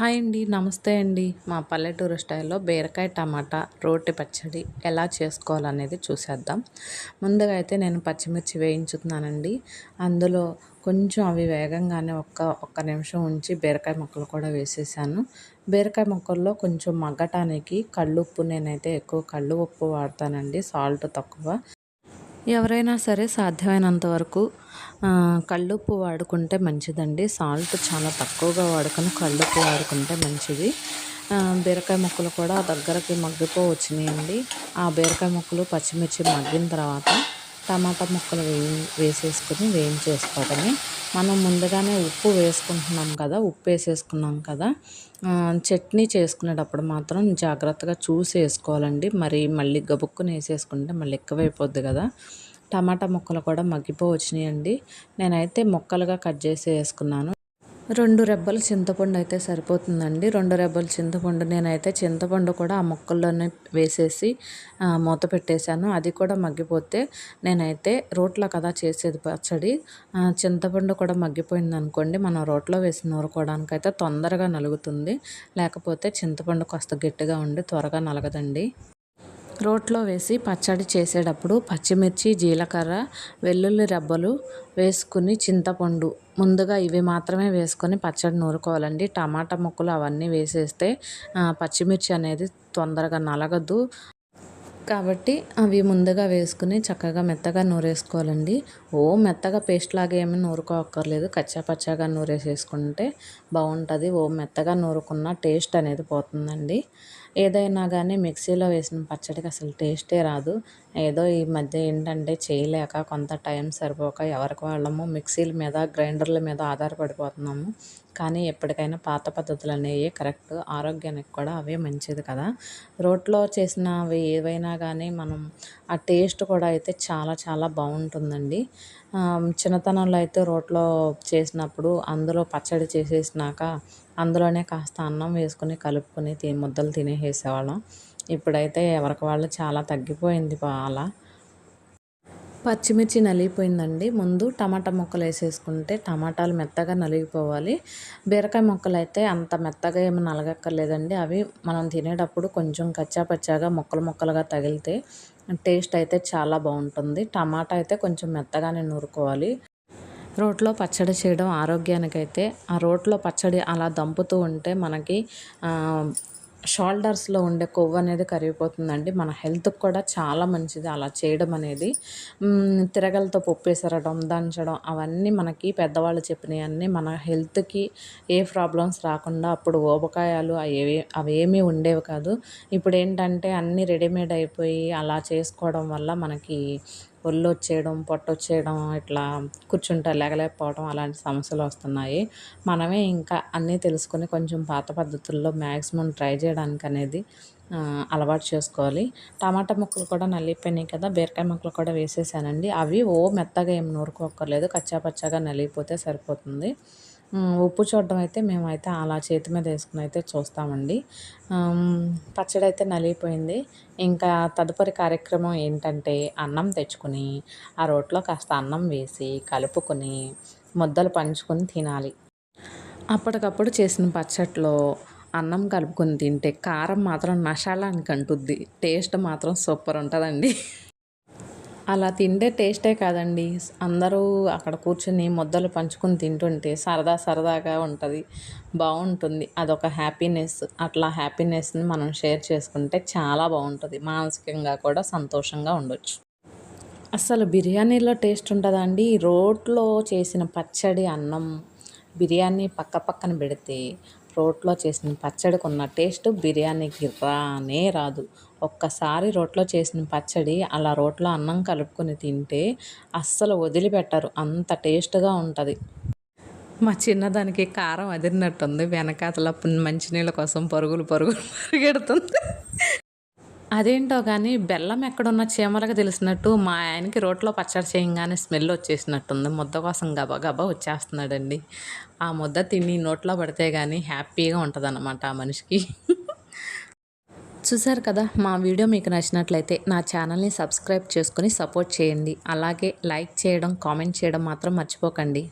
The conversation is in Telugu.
హాయ్ అండి నమస్తే అండి. మా పల్లెటూరు స్టైల్లో బీరకాయ టమాటా రోటి పచ్చడి ఎలా చేసుకోవాలనేది చూసేద్దాం. ముందుగా అయితే నేను పచ్చిమిర్చి వేయించుతున్నానండి. అందులో కొంచెం అవి వేగంగానే ఒక్క ఒక్క నిమిషం ఉంచి బీరకాయ ముక్కలు కూడా వేసేసాను. బీరకాయ ముక్కల్లో కొంచెం మగ్గటానికి కళ్ళుప్పు నేనైతే ఎక్కువ కళ్ళు ఉప్పు వాడతానండి సాల్ట్ తక్కువ. ఎవరైనా సరే సాధ్యమైనంత వరకు కళ్ళుప్పు వాడుకుంటే మంచిదండి. సాల్ట్ చాలా తక్కువగా వాడుకొని కళ్ళుప్పు వాడుకుంటే మంచిది. బీరకాయ ముక్కలు కూడా దగ్గరకి మగ్గిపో వచ్చినాయండి ఆ బీరకాయ ముక్కలు పచ్చిమిర్చి మగ్గిన తర్వాత టమాటా ముక్కలు వేయి వేసేసుకొని వేయించేసుకోవడమే. మనం ముందుగానే ఉప్పు వేసుకుంటున్నాం కదా ఉప్పు వేసేసుకున్నాం కదా చట్నీ చేసుకునేటప్పుడు మాత్రం జాగ్రత్తగా చూసి వేసుకోవాలండి. మరి మళ్ళీ గబుక్కుని వేసేసుకుంటే మళ్ళీ ఎక్కువైపోద్ది కదా. టమాటా ముక్కలు కూడా మగ్గిపో వచ్చినాయండి నేనైతే ముక్కలుగా కట్ చేసి వేసుకున్నాను. రెండు రెబ్బల చింతపండు అయితే సరిపోతుందండి. రెండు రెబ్బల చింతపండు నేనైతే చింతపండు కూడా ఆ ముక్కల్లోనే వేసేసి మూత పెట్టేశాను. అది కూడా మగ్గిపోతే నేనైతే రోట్లో కదా చేసేది పచ్చడి. చింతపండు కూడా మగ్గిపోయింది అనుకోండి మనం రోట్లో వేసి నూరుకోవడానికి అయితే తొందరగా నలుగుతుంది. లేకపోతే చింతపండు కాస్త గట్టిగా ఉండి త్వరగా నలగదండి. రోట్లో వేసి పచ్చడి చేసేటప్పుడు పచ్చిమిర్చి జీలకర్ర వెల్లుల్లి రెబ్బలు వేసుకుని చింతపండు. ముందుగా ఇవి మాత్రమే వేసుకొని పచ్చడి నూరుకోవాలండి. టమాటా ముక్కలు అవన్నీ వేసేస్తే పచ్చిమిర్చి అనేది తొందరగా నలగదు. కాబట్టి అవి ముందుగా వేసుకుని చక్కగా మెత్తగా నూరేసుకోవాలండి. ఓ మెత్తగా పేస్ట్ లాగా ఏమీ నూరుకోక్కర్లేదు. కచ్చా పచ్చాగా నూరేసేసుకుంటే బాగుంటుంది. ఓ మెత్తగా నూరుకున్న టేస్ట్ అనేది పోతుందండి. ఏదైనా కానీ మిక్సీలో వేసిన పచ్చడికి అసలు టేస్టే రాదు. ఏదో ఈ మధ్య ఏంటంటే చేయలేక కొంత టైం సరిపోక ఎవరికి వాళ్ళము మిక్సీల మీద గ్రైండర్ల మీద ఆధారపడిపోతున్నాము. కానీ ఎప్పటికైనా పాత పద్ధతులు అనేవి కరెక్ట్. ఆరోగ్యానికి కూడా అవే మంచిది కదా. రోట్లో చేసినవి ఏవైనా కానీ మనం ఆ టేస్ట్ కూడా అయితే చాలా చాలా బాగుంటుందండి. చిన్నతనంలో అయితే రోట్లో చేసినప్పుడు అందులో పచ్చడి చేసేసినాక అందులోనే కాస్త అన్నం వేసుకుని కలుపుకొని తి ముద్దలు తినేసేవాళ్ళం ఇప్పుడైతే ఎవరికి వాళ్ళు చాలా తగ్గిపోయింది అలా పచ్చిమిర్చి నలిగిపోయిందండి. ముందు టమాటా ముక్కలు వేసేసుకుంటే టమాటాలు మెత్తగా నలిగిపోవాలి. బీరకాయ ముక్కలు అయితే అంత మెత్తగా ఏమి నలగక్కర్లేదండి. అవి మనం తినేటప్పుడు కొంచెం కచ్చా పచ్చాగా ముక్కలు ముక్కలుగా తగిలితే టేస్ట్ అయితే చాలా బాగుంటుంది. టమాటా అయితే కొంచెం మెత్తగానే నూరుకోవాలి. రోట్లో పచ్చడి చేయడం ఆరోగ్యానికైతే ఆ రోట్లో పచ్చడి అలా దంపుతూ ఉంటే మనకి షోల్డర్స్లో ఉండే కొవ్వు అనేది కరిగిపోతుందండి. మన హెల్త్కి కూడా చాలా మంచిది. అలా చేయడం అనేది తిరగలతో పొప్పేసరడం దంచడం అవన్నీ మనకి పెద్దవాళ్ళు చెప్పినవన్నీ మన హెల్త్కి ఏ ప్రాబ్లమ్స్ రాకుండా అప్పుడు ఊబకాయాలు అవి అవేమీ ఉండేవి కాదు. ఇప్పుడు ఏంటంటే అన్నీ రెడీమేడ్ అయిపోయి అలా చేసుకోవడం వల్ల మనకి ఒళ్ళు వచ్చేయడం పొట్ట వచ్చేయడం ఇట్లా కూర్చుంటే లేగలేకపోవడం అలాంటి సమస్యలు వస్తున్నాయి. మనమే ఇంకా అన్నీ తెలుసుకొని కొంచెం పాత పద్ధతుల్లో మ్యాక్సిమం ట్రై చేయడానికి అనేది అలవాటు చేసుకోవాలి. టమాటా ముక్కలు కూడా నలిగిపోయినాయి కదా బీరకాయ ముక్కలు కూడా వేసేసానండి. అవి ఓ మెత్తగా ఏం నూరుకోక్కర్లేదు కచ్చా పచ్చాగా నలిగిపోతే సరిపోతుంది. ఉప్పు చూడడం అయితే మేమైతే అలా చేతి మీద వేసుకుని అయితే చూస్తామండి. పచ్చడి అయితే నలిగిపోయింది. ఇంకా తదుపరి కార్యక్రమం ఏంటంటే అన్నం తెచ్చుకుని ఆ రోట్లో కాస్త అన్నం వేసి కలుపుకొని ముద్దలు పంచుకొని తినాలి. అప్పటికప్పుడు చేసిన పచ్చట్లో అన్నం కలుపుకొని తింటే కారం మాత్రం నషాలానికి అంటుద్ది టేస్ట్ మాత్రం సూపర్ ఉంటుందండి. అలా తింటే టేస్టే కాదండి. అందరూ అక్కడ కూర్చొని ముద్దలు పంచుకొని తింటుంటే సరదా సరదాగా ఉంటుంది. బాగుంటుంది. అదొక హ్యాపీనెస్. అట్లా హ్యాపీనెస్ని మనం షేర్ చేసుకుంటే చాలా బాగుంటుంది. మానసికంగా కూడా సంతోషంగా ఉండొచ్చు. అసలు బిర్యానీలో టేస్ట్ ఉంటుందా అండి? రోట్లో చేసిన పచ్చడి అన్నం బిర్యానీ పక్క పక్కన పెడితే రోట్లో చేసిన పచ్చడికి ఉన్న టేస్ట్ బిర్యానీకి రానే రాదు. ఒక్కసారి రోట్లో చేసిన పచ్చడి అలా రోట్లో అన్నం కలుపుకొని తింటే అస్సలు వదిలిపెట్టరు. అంత టేస్ట్గా ఉంటుంది. మా చిన్నదానికి కారం అదిరినట్టుంది. వెనకాతల మంచినీళ్ళ కోసం పరుగులు పరుగులు పరిగెడుతుంది. అదేంటో కానీ బెల్లం ఎక్కడున్న చీమలకు తెలిసినట్టు మా ఆయనకి రోట్లో పచ్చడి చేయంగానే స్మెల్ వచ్చేసినట్టుంది. ముద్ద కోసం గబా గబా వచ్చేస్తున్నాడండి. ఆ ముద్ద తిని నోట్లో పడితే కానీ హ్యాపీగా ఉంటుంది అన్నమాట ఆ మనిషికి. చూసారు కదా మా వీడియో మీకు నచ్చినట్లయితే నా ఛానల్ని సబ్స్క్రైబ్ చేసుకుని సపోర్ట్ చేయండి. అలాగే లైక్ చేయడం కామెంట్ చేయడం మాత్రం మర్చిపోకండి.